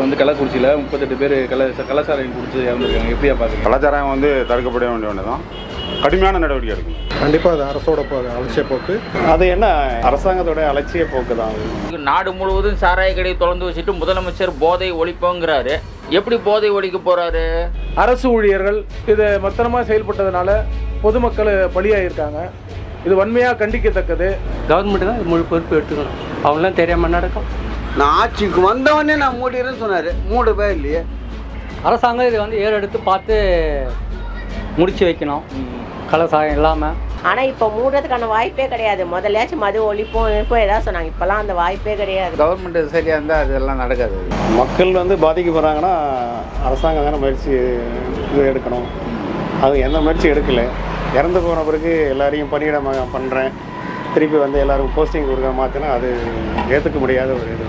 வந்து கள்ளக்குறிச்சியில் முப்பத்தெட்டு பேர் கள்ள கள்ளச்சாராயம் குடிச்சு இறந்துருக்காங்க. எப்படியா பார்க்குறீங்க கலாச்சாரம் வந்து தடுக்கப்பட வேண்டிய ஒன்று தான் கடுமையான நடவடிக்கை எடுக்கணும். கண்டிப்பாக அது அரசோட போ அலட்சிய போக்கு. அது என்ன அரசாங்கத்தோட அலட்சிய போக்கு தான் நாடு முழுவதும் சாராய கடையை திறந்து வச்சுட்டு முதலமைச்சர் போதை ஒழிப்போங்கிறாரு. எப்படி போதை ஒழிக்க போறாரு? அரசு ஊழியர்கள் இது மத்தனமாக செயல்பட்டதுனால பொதுமக்கள் பலியாயிருக்காங்க. இது வன்மையாக கண்டிக்கத்தக்கது. கவர்மெண்ட் தான் முழு பொறுப்பு எடுத்துக்கணும். அவங்களாம் தெரியாமல் நடக்கும். நான் ஆட்சிக்கு வந்தவொடனே நான் மூடிடுறேன்னு சொன்னார். மூடவே இல்லையே. அரசாங்கம் இதை வந்து ஏறெடுத்து பார்த்து முடிச்சு வைக்கணும். கலசாயம் இல்லாமல் ஆனால் இப்போ மூடுறதுக்கான வாய்ப்பே கிடையாது. முதல்லையாச்சும் மது ஒழிப்போம் இருப்போம் ஏதாவது சொன்னாங்க. இப்போலாம் அந்த வாய்ப்பே கிடையாது. கவர்மெண்ட் சரியாக இருந்தால் அதெல்லாம் நடக்காது. மக்கள் வந்து பாதிக்கப்படுறாங்கன்னா அரசாங்கம் தானே முயற்சி இது எடுக்கணும். அது எந்த முயற்சி எடுக்கல. இறந்து போன பிறகு எல்லாரையும் பணியிடம் பண்ணுறேன் திருப்பி வந்து எல்லாருக்கும் போஸ்டிங் கொடுக்க மாற்றினா அது ஏற்றுக்க முடியாத ஒரு இது.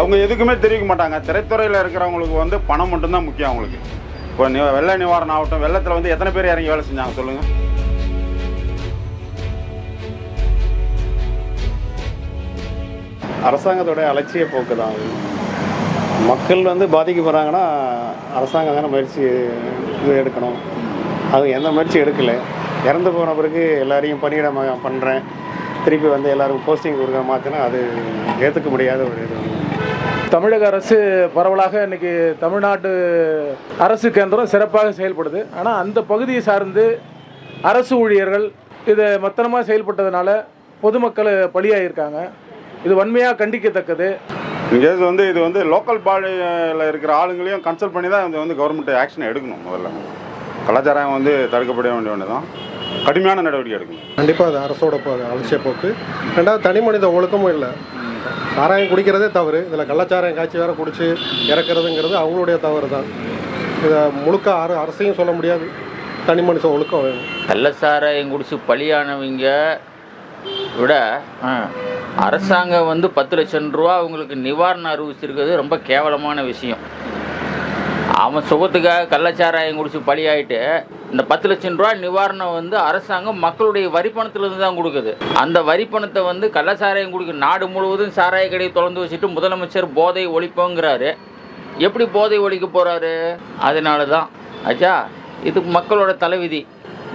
அவங்க எதுக்குமே தெரிவிக்க மாட்டாங்க. திரைத்துறையில் இருக்கிறவங்களுக்கு வந்து பணம் மட்டும்தான் முக்கியம் அவங்களுக்கு. இப்போ நி வெள்ள நிவாரணம் ஆகட்டும் வெள்ளத்தில் வந்து எத்தனை பேர் இறங்கி வேலை செஞ்சாங்க சொல்லுங்கள் அரசாங்கத்தோட அலட்சிய போக்கு தான் மக்கள் வந்து பாதிக்கப்படுறாங்கன்னா அரசாங்கம் தானே முயற்சி இது எடுக்கணும். அது எந்த முயற்சி எடுக்கல. இறந்து போன பிறகு எல்லாரையும் பணியிடம் பண்ணுறேன் திருப்பி வந்து எல்லாருக்கும் போஸ்டிங் கொடுக்க மாற்றினா அது ஏற்றுக்க முடியாத ஒரு இது. தமிழக அரசு பரவலாக இன்னைக்கு தமிழ்நாட்டு அரசு கேந்திரம் சிறப்பாக செயல்படுது. ஆனால் அந்த பகுதியை சார்ந்து அரசு ஊழியர்கள் இது மத்தனமாக செயல்பட்டதுனால பொதுமக்கள் பலியாயிருக்காங்க. இது வன்மையாக கண்டிக்கத்தக்கது. இங்கேஸ் வந்து இது வந்து லோக்கல் பாடியில் இருக்கிற ஆளுங்களையும் கன்சல்ட் பண்ணி தான் இது வந்து கவர்மெண்ட் ஆக்ஷன் எடுக்கணும் முதல்ல. கலாச்சாரம் வந்து தடுக்கப்பட வேண்டிய ஒன்று தான் கடுமையான நடவடிக்கை எடுக்கணும். கண்டிப்பாக அது அரசோட போ அலட்சிய போக்கு. ரெண்டாவது தனி மனித ஒழுக்கமும் இல்லை. சாராயம் குடிக்கிறதே தவறு. இதில் கள்ளச்சாராயம் காய்ச்சி வேற குடிச்சு இறக்குறதுங்கிறது அவங்களுடைய தவறு தான் இதை முழுக்க அர அரசையும் சொல்ல முடியாது. தனி மனித ஒழுக்கம் வேணும். கள்ளச்சாராயம் குடிச்சு பலியானவங்க விட அரசாங்கம் வந்து பத்து லட்சம் ரூபா அவங்களுக்கு நிவாரணம் அறிவிச்சிருக்கிறது ரொம்ப கேவலமான விஷயம். அவன் சுகத்துக்காக கள்ளச்சாராயம் குடிச்சு பலியாயிட்டு இந்த பத்து லட்சம் ரூபா நிவாரணம் வந்து அரசாங்கம் மக்களுடைய வரிப்பணத்திலிருந்து தான் கொடுக்குது. அந்த வரிப்பணத்தை வந்து கள்ளச்சாராயம் குடிக்க நாடு முழுவதும் சாராய கடையை திறந்து வச்சுட்டு முதலமைச்சர் போதை ஒழிப்போங்கிறாரு. எப்படி போதை ஒழிக்க போறாரு? அதனால தான் ஆச்சா இது மக்களோட தலைவிதி.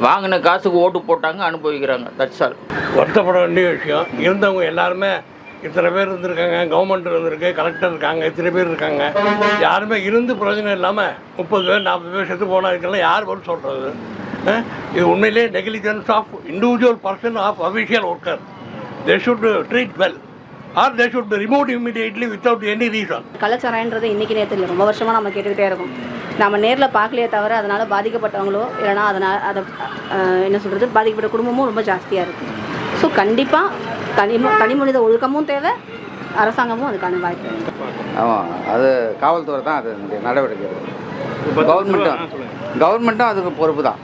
வாங்கின காசுக்கு ஓட்டு போட்டாங்க அனுபவிக்கிறாங்க. தட்ஸ் ஆல் வருத்தப்பட வேண்டிய விஷயம். இருந்தவங்க எல்லாருமே இத்தனை பேர் இருந்திருக்காங்க கவர்மெண்ட் இருந்திருக்கு கலெக்டர் இருக்காங்க இத்தனை பேர் இருக்காங்க. யாருமே இருந்து பிரயோஜனம் இல்லாமல் முப்பது பேர் நாற்பது பேர் செத்து போனால் இருக்கலாம் யார் பதில் சொல்கிறது இது உண்மையிலே negligence of individual person of official worker they should treat well or they should remove immediately without any reason கலாச்சாரன்றது இன்றைக்கி நேரத்தில் ரொம்ப வருஷமாக நம்ம கேட்டுக்கிட்டே இருக்கும். நம்ம நேரில் பார்க்கலையே தவிர அதனால் பாதிக்கப்பட்டவங்களோ இல்லைனா அதனால் அதை என்ன சொல்கிறது பாதிக்கப்பட்ட குடும்பமும் ரொம்ப ஜாஸ்தியாக இருக்குது ஸோ கண்டிப்பாக தனி தனி மனித ஒழுக்கமும் தேவை அரசாங்கமும் அதுக்கான வாய்ப்பு ஆமாம் அது காவல்துறை தான் அது நடவடிக்கை. கவர்மெண்ட்டும் கவர்மெண்ட்டும் அதுக்கு பொறுப்பு தான்.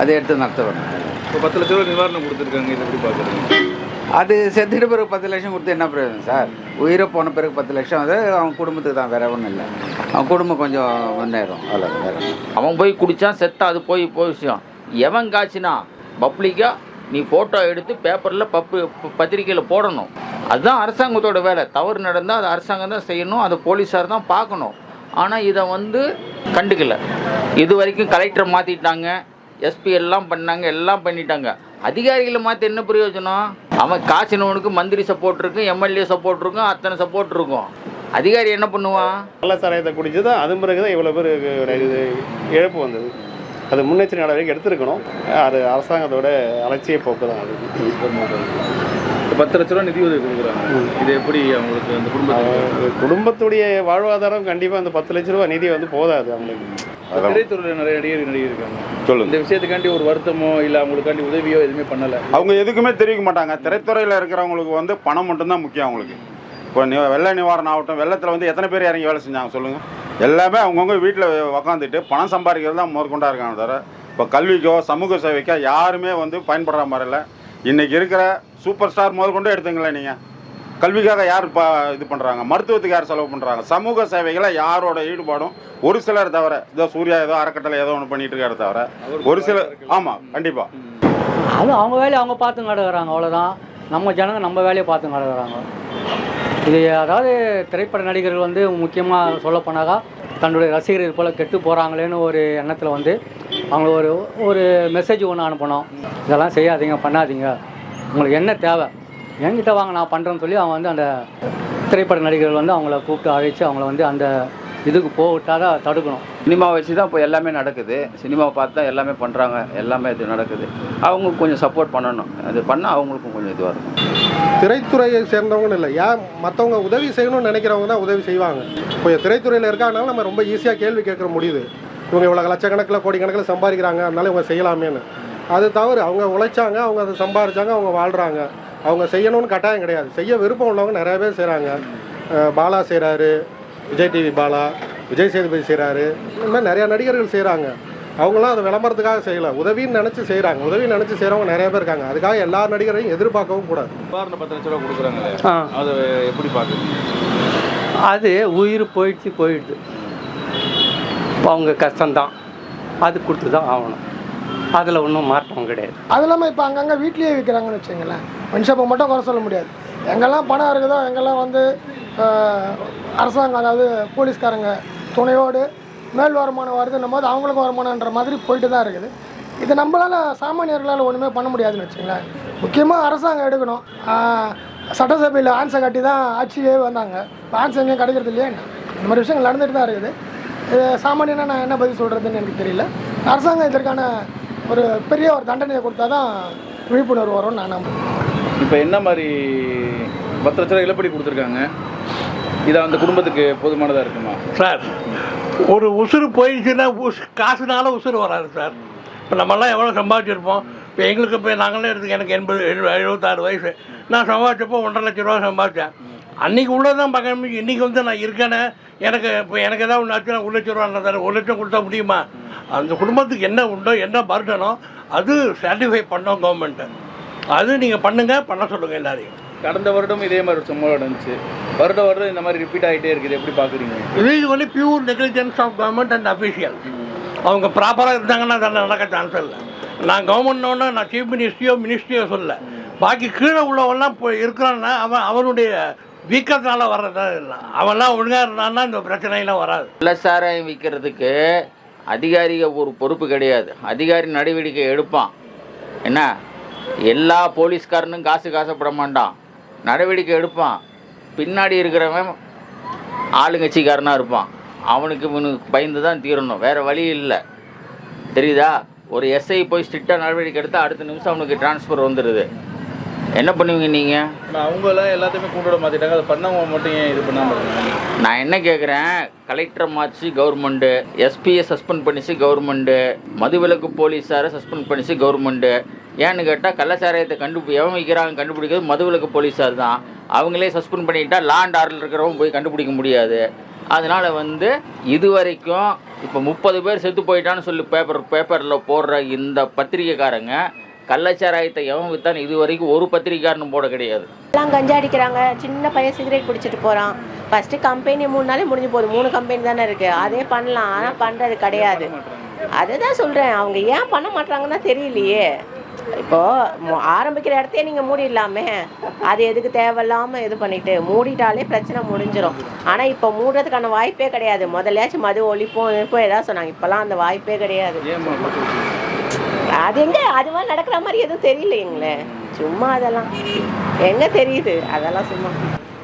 அதை எடுத்து நடத்த வேணும். இப்போ பத்து லட்ச ரூபா நிவாரணம் கொடுத்துருக்காங்க இதை எப்படி பார்க்குறீங்க அது செத்துட்டு பிறகு பத்து லட்சம் கொடுத்து என்ன பிரயோஜனம் சார்? உயிரை போன பிறகு பத்து லட்சம் அது அவன் குடும்பத்துக்கு தான் வேற ஒன்றும் இல்லை. அவன் குடும்பம் கொஞ்சம் முன்னேறும் அவ்வளோ வேற. அவன் போய் குடித்தான் செத்தா அது போய் போய் விஷயம். எவன் காய்ச்சினா பப்ளிக்காக நீ ஃபோட்டோ எடுத்து பேப்பரில் பப்பு பத்திரிக்கையில் போடணும். அதுதான் அரசாங்கத்தோட வேலை. தவறு நடந்தால் அது அரசாங்கம் தான் செய்யணும் அதை போலீஸார் தான் பார்க்கணும். ஆனால் இதை வந்து கண்டுக்கல. இது வரைக்கும் கலெக்டரை மாற்றிட்டாங்க எஸ்பி எல்லாம் பண்ணாங்க எல்லாம் பண்ணிட்டாங்க. அதிகாரிகளை மாற்றி என்ன பிரயோஜனம்? அவன் காசினவனுக்கு மந்திரி சப்போர்ட் இருக்கும் எம்எல்ஏ சப்போர்ட் இருக்கும் அத்தனை சப்போர்ட் இருக்கும். அதிகாரி என்ன பண்ணுவான்? கள்ளச்சாராயத்தை குடிச்சு தான் அது பிறகு தான் இவ்வளோ பேர் இழப்பு வந்தது. அது முன்னெச்சரிக்கை நடவடிக்கை எடுத்திருக்கணும். அது அரசாங்கத்தோட அலட்சிய போக்கு தான் அது. பத்து லட்ச ரூபா நிதி உதவி கொடுக்குறாங்க. இது எப்படி அவங்களுக்கு அந்த அது குடும்பத்துடைய வாழ்வாதாரம் கண்டிப்பாக அந்த பத்து லட்ச ரூபா நிதி வந்து போதாது அவங்களுக்கு. திரைத்துறையில் நிறைய நடிகர் நடிகர் சொல்லுங்க. இந்த விஷயத்துக்காண்டி ஒரு வருத்தமோ இல்லை அவங்களுக்காண்டி உதவியோ எதுவுமே பண்ணலை. அவங்க எதுக்குமே தெரிவிக்க மாட்டாங்க. திரைத்துறையில் இருக்கிறவங்களுக்கு வந்து பணம் மட்டும்தான் முக்கியம் அவங்களுக்கு. இப்போ வெள்ள நிவாரணம் ஆகட்டும் வெள்ளத்தில் வந்து எத்தனை பேர் இறங்கி வேலை செஞ்சாங்க சொல்லுங்கள் எல்லாமே அவங்கவுங்க வீட்டில் உக்காந்துட்டு பணம் சம்பாதிக்கிறது தான் முதற்கொண்டா இருக்காங்க தவிர இப்போ கல்விக்கோ சமூக சேவைக்கோ யாருமே வந்து பயன்படுற மாதிரி இல்லை. இன்றைக்கி இருக்கிற சூப்பர் ஸ்டார் முதற்கொண்டு எடுத்துங்களேன் நீங்கள் கல்விக்காக யார் ப இது பண்ணுறாங்க மருத்துவத்துக்கு யார் செலவு பண்ணுறாங்க சமூக சேவைகளை யாரோட ஈடுபாடும் ஒரு சிலர் தவிர ஏதோ சூர்யா ஏதோ அறக்கட்டளை ஏதோ ஒன்று பண்ணிட்டு இருக்காரு தவிர ஒரு சிலர் ஆமாம் கண்டிப்பாக அது அவங்க வேலையை அவங்க பார்த்து நடக்கிறாங்க அவ்வளோதான் நம்ம ஜனங்க நம்ம வேலையை பார்த்து நடக்கிறாங்க. இது அதாவது திரைப்பட நடிகர்கள் வந்து முக்கியமாக சொல்லப்போனாக்கா தன்னுடைய ரசிகர்கள் போல் கெட்டு போகிறாங்களேன்னு ஒரு எண்ணத்தில் வந்து அவங்க ஒரு ஒரு மெசேஜ் ஒன்று அனுப்பணும். இதெல்லாம் செய்யாதீங்க பண்ணாதீங்க. உங்களுக்கு என்ன தேவை? என்கிட்ட வாங்க நான் பண்ணுறேன்னு சொல்லி அவன் வந்து அந்த திரைப்பட நடிகர்கள் வந்து அவங்கள கூப்பிட்டு அழைச்சி அவங்கள வந்து அந்த இதுக்கு போக தடுக்கணும். சினிமாவை வச்சு தான் இப்போ எல்லாமே நடக்குது. சினிமாவை பார்த்து தான் எல்லாமே பண்ணுறாங்க எல்லாமே இது நடக்குது. அவங்க கொஞ்சம் சப்போர்ட் பண்ணணும். அது பண்ணால் அவங்களுக்கும் கொஞ்சம் இதுவாக இருக்கும். திரைத்துறையை சேர்ந்தவங்கன்னு இல்லை. ஏன் மற்றவங்க உதவி செய்யணும்னு நினைக்கிறவங்க தான் உதவி செய்வாங்க. இப்போ திரைத்துறையில் இருக்காங்கனால நம்ம ரொம்ப ஈஸியாக கேள்வி கேட்க முடியுது. இவங்க இவ்வளோ லட்சக்கணக்கில் கோடிக்கணக்கில் சம்பாதிக்கிறாங்க. அதனால இவங்க செய்யலாமேன்னு. அது தவறு. அவங்க உழைச்சாங்க அவங்க அதை சம்பாதிச்சாங்க அவங்க வாழ்கிறாங்க அவங்க செய்யணும்னு கட்டாயம் கிடையாது. செய்ய விருப்பம் உள்ளவங்க நிறைய பேர் செய்கிறாங்க பாலா செய்கிறாரு விஜய் டிவி பாலா. விஜய் சேதுபதி செய்கிறாரு இந்த மாதிரி நிறையா நடிகர்கள் செய்கிறாங்க அவங்களாம் அதை விளம்பரத்துக்காக செய்யல. உதவின்னு நினச்சி செய்கிறாங்க உதவி நினச்சி செய்கிறவங்க நிறைய பேர் இருக்காங்க. அதுக்காக எல்லா நடிகரையும் எதிர்பார்க்கவும் கூடாது. நிவாரண பத்து லட்ச ரூபா கொடுக்குறாங்களே. ஆ. அதை எப்படி பார்க்குறீங்க? அது உயிர் போயிடுச்சு போயிடுது. இப்போ அவங்க கஷ்டம்தான். அது கொடுத்து தான் ஆகணும். அதில் ஒன்றும் மாற்றம் கிடையாது. அது இல்லாமல் இப்போ அங்கங்கே வீட்லேயே விற்கிறாங்கன்னு வச்சுங்களேன் ஒன் ஷாப்பை மட்டும் குறை சொல்ல முடியாது. எங்கெல்லாம் பணம் இருக்குதோ எங்கெல்லாம் வந்து அரசாங்கம் அதாவது போலீஸ்காரங்க துணையோடு மேல் வருமானம் வருதுன்னும் போது அவங்களுக்கும் வருமானன்ற மாதிரி போயிட்டு தான் இருக்குது. இது நம்மளால் சாமானியர்களால் ஒன்றுமே பண்ண முடியாதுன்னு வச்சுங்களேன் முக்கியமாக அரசாங்கம் எடுக்கணும். சட்டசபையில் ஆன்சர் கட்டி தான் ஆட்சியே வந்தாங்க. இப்போ ஆன்சர் எங்கேயும் கிடைக்கிறது இல்லையா இந்த மாதிரி விஷயங்கள் நடந்துட்டு தான் இருக்குது. இது சாமானியனாக நான் என்ன பதில் சொல்கிறதுன்னு எனக்கு தெரியல. அரசாங்கம் இதற்கான ஒரு பெரிய ஒரு தண்டனையை கொடுத்தா தான் விழிப்புணர்வு வரும்னு நான் நம்புகிறேன் இப்போ என்ன மாதிரி பத்து லட்ச ரூபா இழப்பீடு கொடுத்துருக்காங்க? இது அந்த குடும்பத்துக்கு போதுமானதாக இருக்குமா? சார் ஒரு உசுறு போயிடுச்சுன்னா உஸ் காசுனால உசுறு வராது சார். இப்போ நம்மலாம் எவ்வளோ சம்பாதிச்சிருப்போம். இப்போ எங்களுக்கு இப்போ நாங்களே எடுத்துக்க எனக்கு எண்பது எழு- எழுபத்தாறு வயசு. நான் சம்பாதிச்சப்போ ஒன்றரை லட்ச ரூபா சம்பாதிச்சேன். அன்றைக்கி உள்ளதான் பார்க்க இன்றைக்கி வந்து நான் இருக்கேனே. எனக்கு இப்போ எனக்கு ஏதாவது ஒன்று ஆச்சுன்னா ஒரு லட்ச ரூபா தரேன். ஒரு லட்சம் கொடுத்தா முடியுமா? அந்த குடும்பத்துக்கு என்ன உண்டோ என்ன பர்டனோ அது சாட்டிஸ்ஃபை பண்ணோம் கவர்மெண்ட்டு அது நீங்கள் பண்ணுங்கள் பண்ண சொல்லுங்கள் எல்லாரையும். கடந்த வருடம் இதே மாதிரி ஒரு சம்பவம் நடந்துச்சு. வருட வருடம் இந்த மாதிரி ரிப்பீட் ஆகிட்டே இருக்குது. எப்படி பார்க்குறீங்க? இது இது வந்து pure negligence of government and official அவங்க ப்ராப்பராக இருந்தாங்கன்னா அதெல்லாம் நடக்க சான்ஸ் இல்லை. நான் கவர்மெண்ட்னோட நான் சீஃப் மினிஸ்ட்ரியோ மினிஸ்ட்ரியோ சொல்ல பாக்கி கீழே உள்ளவெல்லாம் இப்போ இருக்கிறான்னா அவன் அவனுடைய வீக்கத்தினால வர்றதா இல்லை. அவன்லாம் ஒழுங்காக இருந்தான்னா இந்த பிரச்சனையெல்லாம் வராது. கள்ளச்சாராயம் விற்கிறதுக்கு அதிகாரிக ஒரு பொறுப்பு கிடையாது. அதிகாரி நடவடிக்கை எடுப்பான். என்ன? எல்லா போலீஸ்காரனும் காசு காசப்பட மாட்டான். நடவடிக்கை எடுப்பான். பின்னாடி இருக்கிறவன் ஆளுங்கட்சிக்காரனாக இருப்பான். அவனுக்கு இவனுக்கு பயந்து தான் தீரணும். வேறு வழி இல்லை. தெரியுதா? ஒரு எஸ்ஐ போய் ஸ்ட்ரிக்டாக நடவடிக்கை எடுத்தால் அடுத்த நிமிஷம் அவனுக்கு டிரான்ஸ்ஃபர் வந்துடுது என்ன பண்ணுவீங்க நீங்கள் அவங்களாம் எல்லாத்தையுமே கூண்டு விட மாற்றிட்டாங்க அதை பண்ணவங்க மட்டும் ஏன் இது பண்ணாமல் நான் என்ன கேட்குறேன் கலெக்டரை மாற்றி கவர்மெண்ட்டு எஸ்பியை சஸ்பெண்ட் பண்ணிச்சு கவர்மெண்ட்டு மதுவிலக்கு போலீஸாரை சஸ்பெண்ட் பண்ணிச்சு கவர்மெண்ட்டு ஏன்னு கேட்டால் கள்ளச்சாராயத்தை கண்டுபி எவன் வைக்கிறாங்க கண்டுபிடிக்கிறது மதுவிலக்கு போலீஸார் தான். அவங்களே சஸ்பெண்ட் பண்ணிட்டா லாண்ட் ஆர்டர் இருக்கிறவங்க போய் கண்டுபிடிக்க முடியாது. அதனால் வந்து இது வரைக்கும் இப்போ முப்பது பேர் செத்து போயிட்டான்னு சொல்லி பேப்பர் பேப்பரில் போடுற இந்த பத்திரிக்கைக்காரங்க கள்ளச்சாராயத்தை எவன் வித்தான் இது வரைக்கும் ஒரு பத்திரிக்கைக்காரனும் போட கிடையாது. எல்லாம் கஞ்சா அடிக்கிறாங்க. சின்ன பையன் சிகரெட் குடிச்சிட்டு போகிறான் ஃபஸ்ட்டு கம்பெனி மூணு நாளே முடிஞ்சு போகுது. மூணு கம்பெனி தானே இருக்குது அதே பண்ணலாம். ஆனால் பண்ணுறது கிடையாது. அதுதான் சொல்கிறேன் அவங்க ஏன் பண்ண மாட்டாங்கன்னா தெரியலையே. இப்போது ஆரம்பிக்கிற இடத்தையே நீங்கள் மூடிடலாமே. அது எதுக்கு தேவையில்லாமல் இது பண்ணிட்டு மூடிட்டாலே பிரச்சனை முடிஞ்சிடும் ஆனால் இப்போ மூடுறதுக்கான வாய்ப்பே கிடையாது. முதல்லையாச்சும் மது ஒழிப்போம் இப்போ ஏதாவது சொன்னாங்க. இப்போலாம் அந்த வாய்ப்பே கிடையாது. ஏமா அது எங்க? அது மாதிரி நடக்கிற மாதிரி எதுவும் தெரியலைங்களே சும்மா அதெல்லாம். எங்க தெரியுது? அதெல்லாம் சும்மா.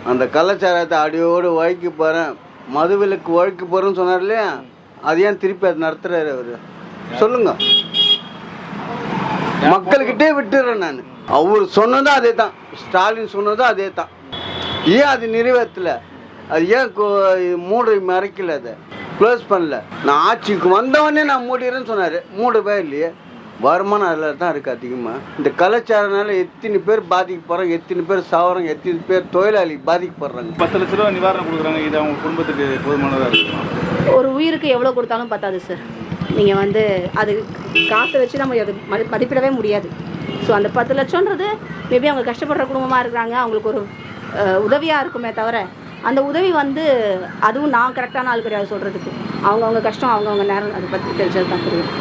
அந்த கலாச்சாரத்தை அடியோடு ஒழிக்க போகிறேன் மதுவிலக்கு ஒழிக்க போகிறேன்னு சொன்னார் இல்லையா? அது ஏன் திருப்பி அது நடத்துறாரு அவர்? சொல்லுங்க. மக்கள்கிட்டே விட்டுறேன் நான். அவர் சொன்னதும் அதே தான் ஸ்டாலின் சொன்னதும் அதே தான் ஏன் அது நிறைவேற்றல? அது ஏன் கு- மூடி மறைக்கல அதை? க்ளோஸ் பண்ணல. நான் ஆட்சிக்கு வந்தவொடனே நான் மூடிடுறேன்னு சொன்னார். மூடவே இல்லையே. வருமானம் அதில் தான் இருக்குது அதிகமாக. இந்த கலாச்சாரனால எத்தனை பேர் பாதிக்க போகிறாங்க எத்தனை பேர் சாவறாங்க எத்தனை பேர் தொழிலாளி பாதிக்கப்படுறாங்க. பத்து லட்ச ரூபா நிவாரணம் கொடுக்குறாங்க இது அவங்க குடும்பத்துக்கு போதுமானதாக இருக்குமா? ஒரு உயிருக்கு எவ்வளோ கொடுத்தாலும் பத்தாது சார். நீங்கள் வந்து அது காசை வச்சு நம்ம அது மதி- மதிப்பிடவே முடியாது. ஸோ அந்த பத்து லட்சம்ன்றது மேபி அவங்க கஷ்டப்படுற குடும்பமாக இருக்கிறாங்க அவங்களுக்கு ஒரு உதவியாக இருக்குமே தவிர அந்த உதவி வந்து அதுவும் நான் கரெக்டான ஆள் கிடையாது சொல்கிறதுக்கு அவங்கவுங்க கஷ்டம் அவங்கவுங்க நேரம் அதை பற்றி தெரிஞ்சது தான் தெரியும்